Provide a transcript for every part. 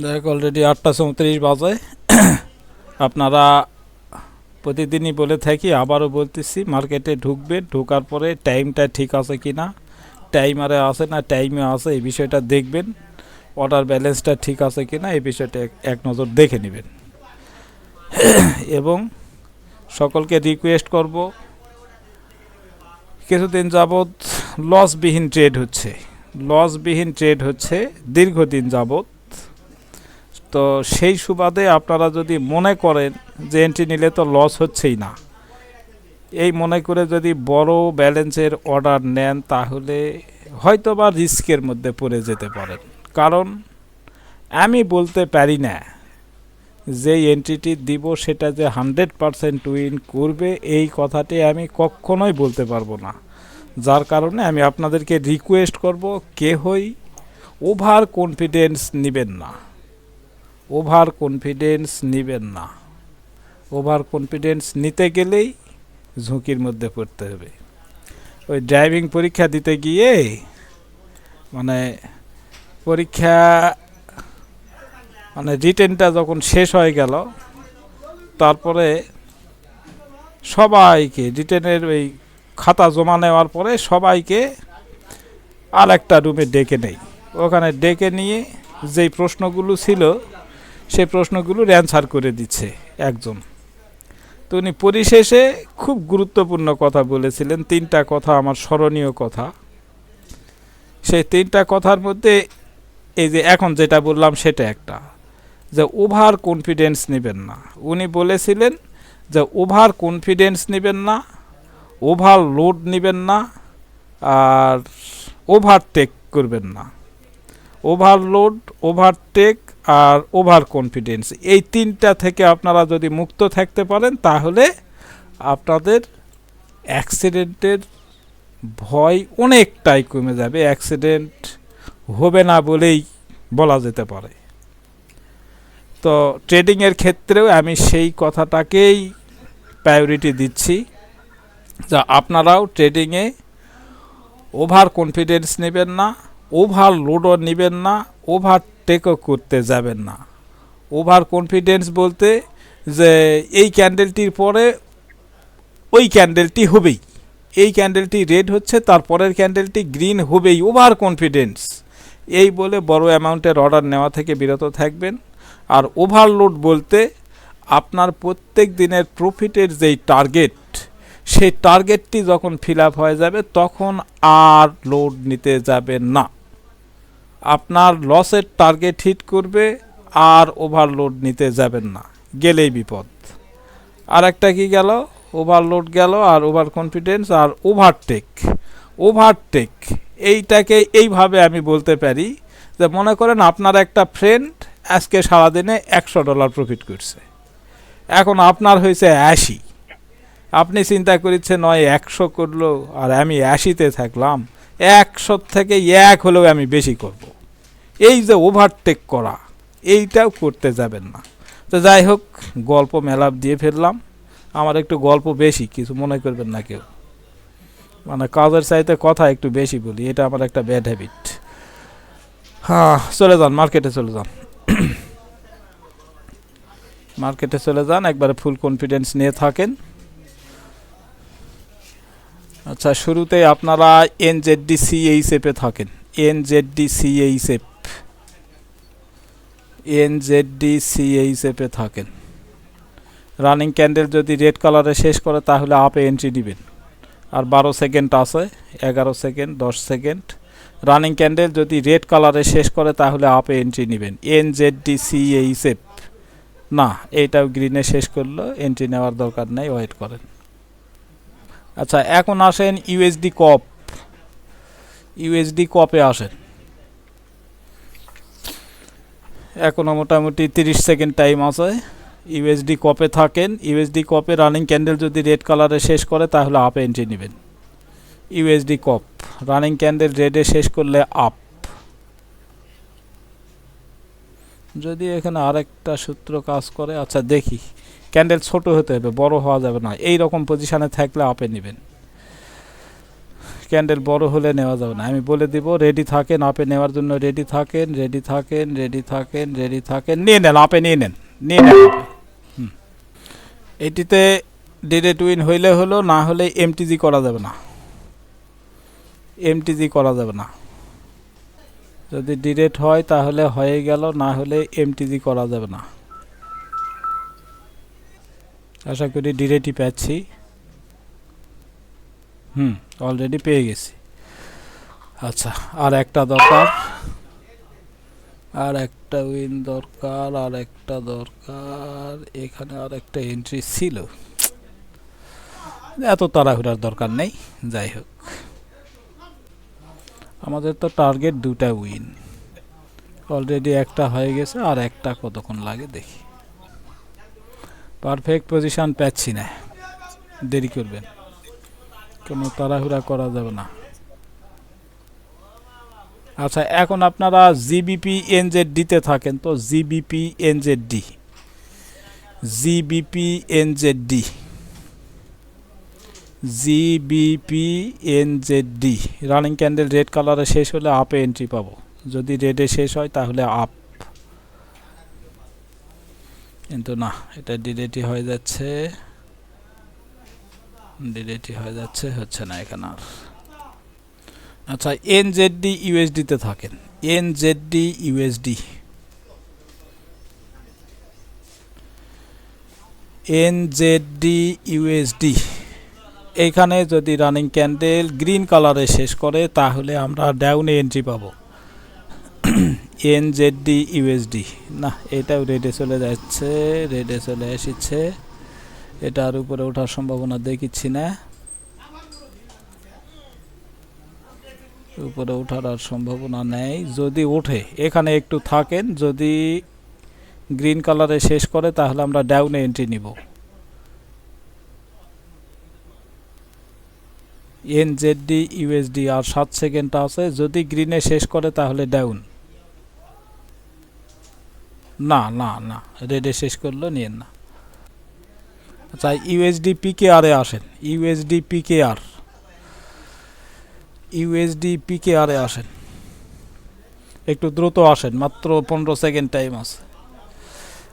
দেখ অলরেডি আটটা চৌত্রিশ বাজে। আপনারা প্রতিদিনই বলে থাকি, আবারও বলতেছি মার্কেটে ঢুকবেন ঢোকার পরে টাইমটা ঠিক আছে কি না টাইমারে আছে না টাইমে আছে, এই বিষয়টা দেখবেন। অর্ডার ব্যালেন্সটা ঠিক আছে কি না এই বিষয়টা এক নজর দেখে নেবেন। এবং সকলকে রিকোয়েস্ট করব, কিছুদিন যাবৎ লসবিহীন ট্রেড হচ্ছে। লসবিহীন ট্রেড হচ্ছে, দীর্ঘদিন যাবৎ তো সেই সুবাদে আপনারা যদি মনে করেন যে এন্ট্রি নিলে তো লস হচ্ছেই না। এই মনে করে যদি বড় ব্যালেন্সের অর্ডার নেন, তাহলে হয়তো বা রিস্কের মধ্যে পড়ে যেতে পারেন। কারণ আমি বলতে পারি না যে এন্ট্রিটি দিব, সেটা যে হান্ড্রেড পারসেন্ট উইন করবে, এই কথাটি আমি কখনোই বলতে পারব না। যার কারণে আমি আপনাদেরকে রিকোয়েস্ট করব, কেহই ওভার কনফিডেন্স নেবেন না। ওভার কনফিডেন্স নেবেন না। ওভার কনফিডেন্স নিতে গেলেই ঝুঁকির মধ্যে পড়তে হবে। ওই ড্রাইভিং পরীক্ষা দিতে গিয়ে মানে পরীক্ষা মানে রিটেনটা যখন শেষ হয়ে গেল, তারপরে সবাইকে রিটেনের ওই খাতা জমা নেওয়ার পরে সবাইকে আর একটা রুমে ডেকে নেই। ওখানে ডেকে নিয়ে যেই প্রশ্নগুলো ছিল সেই প্রশ্নগুলোর অ্যান্সার করে দিচ্ছে একজন। তো উনি পরিশেষে খুব গুরুত্বপূর্ণ কথা বলেছিলেন, তিনটা কথা আমার স্মরণীয় কথা। সেই তিনটা কথার মধ্যে এই যে এখন যেটা বললাম সেটা একটা, যে ওভার কনফিডেন্স নেবেন না। উনি বলেছিলেন যে ওভার কনফিডেন্স নেবেন না, ওভার লোড নেবেন না, আর ওভারটেক করবেন না। ওভারলোড ওভারটেক আর ওভার কনফিডেন্স। এই তিনটা থেকে আপনারা যদি মুক্ত থাকতে পারেন, তাহলে আপনাদের অ্যাক্সিডেন্টের ভয় অনেকটাই কমে যাবে। অ্যাক্সিডেন্ট হবে না বলেই বলা যেতে পারে। তো ট্রেডিংয়ের ক্ষেত্রেও আমি সেই কথাটাকেই প্রায়োরিটি দিচ্ছি। যা আপনারাও ট্রেডিংয়ে ওভার কনফিডেন্স নেবেন না, ওভার লোডও নেবেন না, ওভার টেকও করতে যাবেন না। ওভার কনফিডেন্স বলতে যে এই ক্যান্ডেলটির পরে ওই ক্যান্ডেলটি হবেই। এই ক্যান্ডেলটি রেড হচ্ছে, তারপরের ক্যান্ডেলটি গ্রিন হবেই। ওভার কনফিডেন্স এই বলে বড় অ্যামাউন্টের অর্ডার নেওয়া থেকে বিরত থাকবেন। আর ওভারলোড বলতে আপনার প্রত্যেক দিনের প্রফিটের যেই টার্গেট সেই টার্গেটটি যখন ফিল হয়ে যাবে, তখন আর লোড নিতে যাবেন না। আপনার লসের টার্গেট হিট করবে আর ওভারলোড নিতে যাবেন না। গেলেই বিপদ। আর একটা কি গেল? ওভারলোড গেল আর ওভার কনফিডেন্স আর ওভারটেক ওভারটেক এইটাকে এইভাবে আমি বলতে পারি যে মনে করেন আপনার একটা ফ্রেন্ড আজকে সারাদিনে একশো ডলার প্রফিট করছে। এখন আপনার হয়েছে আশি। আপনি চিন্তা করেছেন, নয়, একশো করল আর আমি আশিতে থাকলাম। একশো থেকে এক হলেও আমি বেশি করব। এই যে ওভারটেক করা, এইটাও করতে যাবেন না। তো যাই হোক, গল্প মেলাপ দিয়ে ফেললাম। আমার একটু গল্প বেশি, কিছু মনে করবেন না কেউ। মানে কাজের চাইতে কথা একটু বেশি বলি, এটা আমার একটা ব্যাড হ্যাবিট হ্যাঁ চলে যান মার্কেটে চলে যান। মার্কেটে চলে যান, একবারে ফুল কনফিডেন্স নিয়ে থাকেন। আচ্ছা শুরুতে আপনারা এনজেডডি সিএইচএফে থাকেন। এনজেডডি সিএইচএফ এনজেডডি সিএইচএফে থাকেন। রানিং ক্যান্ডেল যদি রেড কালারে শেষ করে, তাহলে আপে এন্ট্রি নেবেন। আর বারো সেকেন্ড আছে, এগারো সেকেন্ড, দশ সেকেন্ড। রানিং ক্যান্ডেল যদি রেড কালারে শেষ করে, তাহলে আপে এন্ট্রি নেবেন। এনজেডডি সিএইচএফ না এইটাও গ্রিনে শেষ করল এন্ট্রি নেওয়ার দরকার নেই, ওয়েট করেন। আচ্ছা এখন আসেন ইউএসডি কপ ইউএসডি কপে আসেন। এখনও মোটামুটি তিরিশ সেকেন্ড টাইম আছে। ইউএসডি কপে থাকেন। ইউএসডি কপে রানিং ক্যান্ডেল যদি রেড কালারে শেষ করে, তাহলে আপ এন্ট্রি নেবেন। ইউএসডি কপ রানিং ক্যান্ডেল রেডে শেষ করলে আপ যদি এখানে আরেকটা সূত্র কাজ করে আচ্ছা দেখি। ক্যান্ডেল ছোট হতে হবে, বড় হওয়া যাবে না। এই রকম পজিশনে থাকলে আপে নেবেন। ক্যান্ডেল বড় হলে নেওয়া যাবে না। আমি বলে দিব রেডি থাকেন, আপে নেওয়ার জন্য রেডি থাকেন রেডি থাকেন রেডি থাকেন রেডি থাকেন, নিয়ে নেন, আপে নিয়ে নেন নিয়ে নেন। এটিতে ডিরেক্ট উইন হইলে হলো, না হলে এমটিজি করা যাবে না। এমটিজি করা যাবে না। যদি ডিরেক্ট হয়, তাহলে হয়ে গেল, না হলে এমটিজি করা যাবে না। আশা করি ডিরেক্টই পাচ্ছি। হুম অলরেডি পেয়ে গেছি। আচ্ছা আর একটা দরকার। আর একটা উইন দরকার, আর একটা দরকার। এখানে আর একটা এন্ট্রি ছিল। এত তাড়াহুড়ার দরকার নেই, যাই হোক। আমাদের তো টার্গেট দুটা উইন অলরেডি একটা হয়ে গেছে, আর একটা কতক্ষণ লাগে দেখি। পারফেক্ট পজিশন পাচ্ছি না। দেরি করবেন কোনো তাড়াহুড়া করা যাবে না। আচ্ছা এখন আপনারা জিবিপি এনজেড ডিতে থাকেন। তো GBP NZ D GBP NZ D GBP NZ D running candle red কালারে শেষ হলে আপে এন্ট্রি পাবো। যদি রেডে শেষ হয়, তাহলে আপ কিন্তু না, এটা ডিলেটি হয়ে যাচ্ছে। ডিলেটি হয়ে যাচ্ছে, হচ্ছে না এখানে আর। আচ্ছা এন এনজেডডি ইউএসডিতে থাকেন। N NZD USD NZD USD এইখানে যদি রানিং ক্যান্ডেল গ্রিন কালারে শেষ করে, তাহলে আমরা ডাউনে এন্ট্রি পাবো। এনজেডডি ইউএসডি না, এটাও রেডে চলে যাচ্ছে, রেডে চলে এসেছে। এটার উপরে ওঠার সম্ভাবনা দেখিচ্ছি না। উপরে ওঠার আর সম্ভাবনা নেই। যদি ওঠে, এখানে একটু থাকেন, যদি গ্রিন কালারে শেষ করে, তাহলে আমরা ডাউনে এন্ট্রি নিব। এনজেডডি ইউএসডি আর সাত সেকেন্ড আছে, যদি গ্রিনে শেষ করে, তাহলে ডাউন। না না না। রেডে শেষ করল, নিয়েন না। আচ্ছা ইউএসডি আরে আসেন। ইউএসডি পিকে আর। ইউএসডি আরে আসেন। একটু দ্রুত আসেন, মাত্র পনেরো সেকেন্ড টাইম আছে।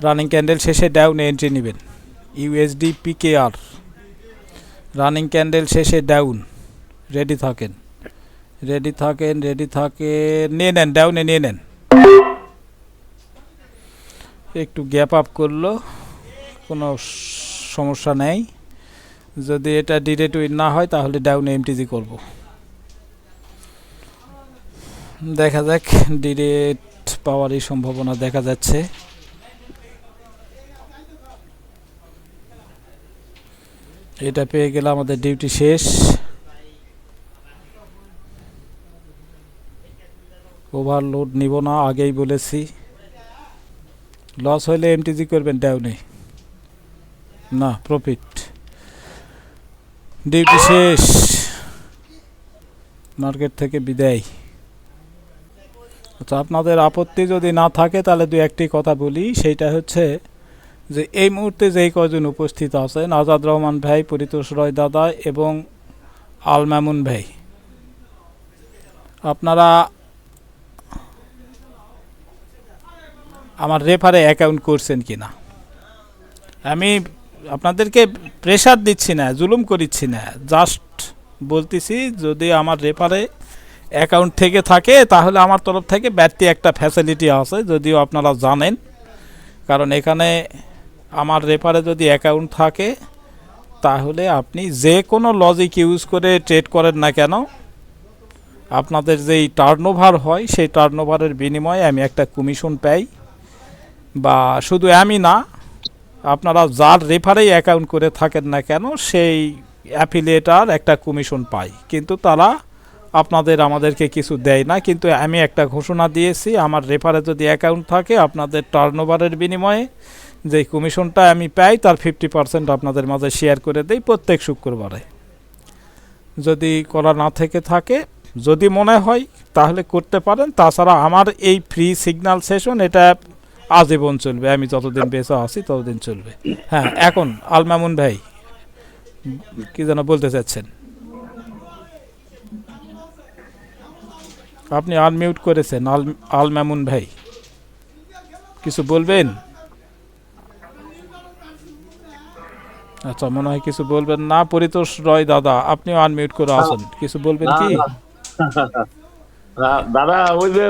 রানিং ক্যান্ডেল শেষে ডাউনে এন্ট্রি নেবেন। ইউএসডি আর। রানিং ক্যান্ডেল শেষে ডাউন। রেডি থাকেন। রেডি থাকেন রেডি থাকেন, নিয়ে নেন, ডাউনে নিয়ে নেন। একটু গ্যাপ আপ করল, কোনো সমস্যা নেই। যদি এটা ডিরেক্ট উইন না হয়, তাহলে ডাউনে এমটিজি করব। দেখা যাক ডিরেক্ট পাওয়ারই সম্ভাবনা দেখা যাচ্ছে। এটা পেয়ে গেলে আমাদের ডিউটি শেষ। ওভারলোড নিব না, আগেই বলেছি। লস হলে এমটিজি করবেন ডাউনে না প্রফিট ডিউটি শেষ। মার্কেট থেকে বিদায়। আচ্ছা আপনাদের আপত্তি যদি না থাকে, তাহলে দু একটি কথা বলি। সেইটা হচ্ছে যে, এই মুহূর্তে যেই কজন উপস্থিত আছেন, আজাদ রহমান ভাই, পরিতোষ রয় দাদা এবং আল মামুন ভাই। আপনারা আমার রেফারে অ্যাকাউন্ট করছেন কি না আমি আপনাদেরকে প্রেশার দিচ্ছি না, জুলুম করিচ্ছি না। জাস্ট বলতেছি, যদি আমার রেফারে অ্যাকাউন্ট থেকে থাকে, তাহলে আমার তরফ থেকে ব্যাটটি একটা ফ্যাসিলিটি আছে, যদিও আপনারা জানেন। কারণ এখানে আমার রেফারে যদি অ্যাকাউন্ট থাকে, তাহলে আপনি যে কোনো লজিক ইউজ করে ট্রেড করেন না কেন, আপনাদের যেই টার্নওভার হয়, সেই টার্নওভারের বিনিময়ে আমি একটা কমিশন পাই। বা শুধু আমি না, আপনারা যার রেফারেই অ্যাকাউন্ট করে থাকেন না কেন, সেই অ্যাফিলিয়েটার একটা কমিশন পায়। কিন্তু তারা আপনাদের, আমাদেরকে কিছু দেয় না। কিন্তু আমি একটা ঘোষণা দিয়েছি, আমার রেফারে যদি অ্যাকাউন্ট থাকে, আপনাদের টার্নওভারের বিনিময়ে যে কমিশনটা আমি পাই, তার ফিফটি পার্সেন্ট আপনাদের মাঝে শেয়ার করে দেই প্রত্যেক শুক্রবারে। যদি করা না থেকে থাকে, যদি মনে হয়, তাহলে করতে পারেন। তাছাড়া আমার এই ফ্রি সিগন্যাল সেশন এটা আজীবন চলবে আমি যতদিন বেঁচে আছি ততদিন চলবে। হ্যাঁ এখন আলমামুন ভাই কি যেন বলতে চাচ্ছেন? আপনি আনমিউট করেছেন আল আল মামুন ভাই। কিছু বলবেন? আচ্ছা মনে হয় কিছু বলবেন না। পরিতোষ রয় দাদা আপনিও আনমিউট করে আছেন কিছু বলবেন কি? দাদা ওই যে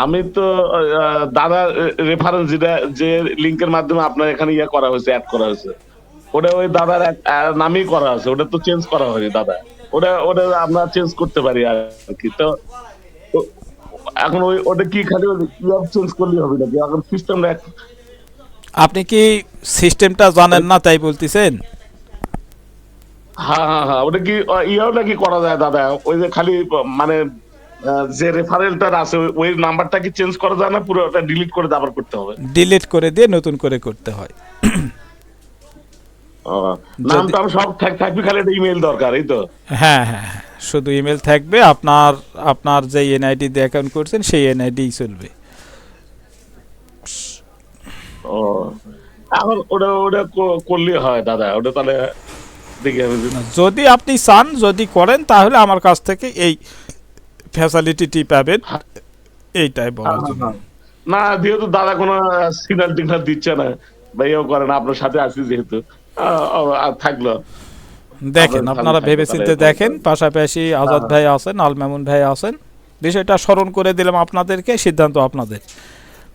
আমি তো দাদা রেফারেন্স যেটা যে লিংকের মাধ্যমে আপনার এখানে ইয়ে করা হয়েছে অ্যাড করা হয়েছে ওটা ওই দাদার নামেই করা আছে ওটা তো চেঞ্জ করা হয়নি দাদা। ওটা ওটা আমরা চেঞ্জ করতে পারি আর কি তো এখন ওই ওটা কি খালি চেঞ্জ করলেই হবে নাকি? এখন সিস্টেমটা আপনি কি সিস্টেমটা জানেন না তাই বলতেছেন? হ্যাঁ হ্যাঁ হ্যাঁ ওটা কি ইয়েও নাকি করা যায় দাদা? ওই যে খালি মানে যে রেফারেলটা আছে ওই- নাম্বারটা কি চেঞ্জ করা যায় না? ডিলিট করে আবার করতে হবে? ডিলিট করে দিয়ে নতুন করে করতে হয়। ও, নাম টাম সব থাক- থাকবে খালি একটা ইমেল দরকার এই তো? হ্যাঁ হ্যাঁ হ্যাঁ। শুধু ইমেল থাকবে আপনার আপনার যে এনআইডি দিয়ে অ্যাকাউন্ট করছেন সেই এনআইডি চলবে। ও এখন ওটা ওটা করলে হয় দাদা ওটা তাহলে যদি আপনি চান যদি করেন তাহলে আমার কাছ থেকে এই ফ্যাসিলিটিটি পাবেন। এইটাই বলার জন্য। না যেহেতু দাদা কোনো সিগন্যাল টিগনাল দিচ্ছে না বা ইয়েও করে না আপনার সাথে আছি যেহেতু। আর থাকল। দেখেন আপনারা ভালো ভেবে থাকবে দেখেন পাশাপাশি আজাদ ভাই আছেন আল মামুন ভাই আছেন। বিষয়টা স্মরণ করে দিলাম আপনাদেরকে সিদ্ধান্ত আপনাদের।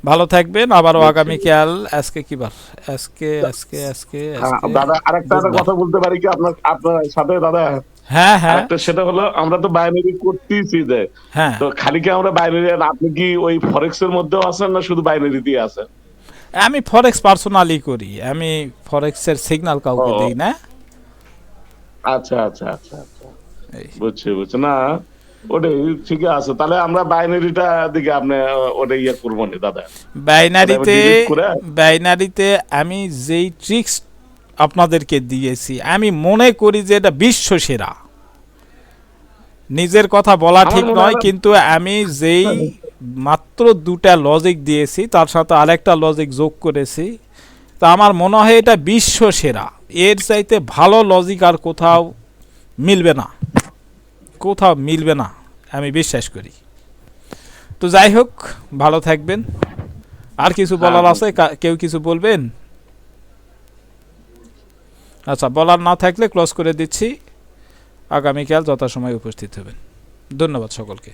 ভালো থাকবেন আবারও আগামীকাল আজকে কি বার? আজকে আজকে আজকে হ্যাঁ, দাদা আরেকটা কথা বলতে পারি কি আপনার আপনার সাথে দাদা হ্যাঁ হ্যাঁ। আরেকটা সেটা হলো আমরা তো বাইনারি করতেইছি যে হ্যাঁ। তো খালি কি আমরা বাইনারি আপনি কি ওই ফরেক্স এর মধ্যেও আছেন না শুধু বাইনারি দিয়ে আছেন? আমি ফরেক্স পার্সোনালি করি আমি ফরেক্সের সিগন্যাল কাউকে। দিই না। আচ্ছা আচ্ছা আচ্ছা আচ্ছা। বুঝছি বুঝছি। না ওটাই ঠিক আছে। তাহলে আমরা বাইনারিটা দিকে আপনি ওটা ইয়ে করব না দাদা। বাইনারিতে বাইনারিতে আমি যেই ট্রিক্স আপনাদেরকে দিয়েছি। আমি মনে করি যে এটা বিশ্ব সেরা নিজের কথা বলা ঠিক নয় কিন্তু আমি যেই মাত্র দুটা লজিক দিয়েছি তার সাথে আরেকটা লজিক যোগ করেছি তা আমার মনে হয় এটা বিশ্ব সেরা এর চাইতে ভালো লজিক আর কোথাও মিলবে না। কোথাও মিলবে না আমি বিশ্বাস করি। তো যাই হোক ভালো থাকবেন। আর কিছু বলার হ্যাঁ। আছে? কেউ কিছু বলবেন? আচ্ছা বলার না থাকলে ক্লোজ করে দিচ্ছি। আগামীকাল যথাসময়ে উপস্থিত হবেন। ধন্যবাদ সকলকে।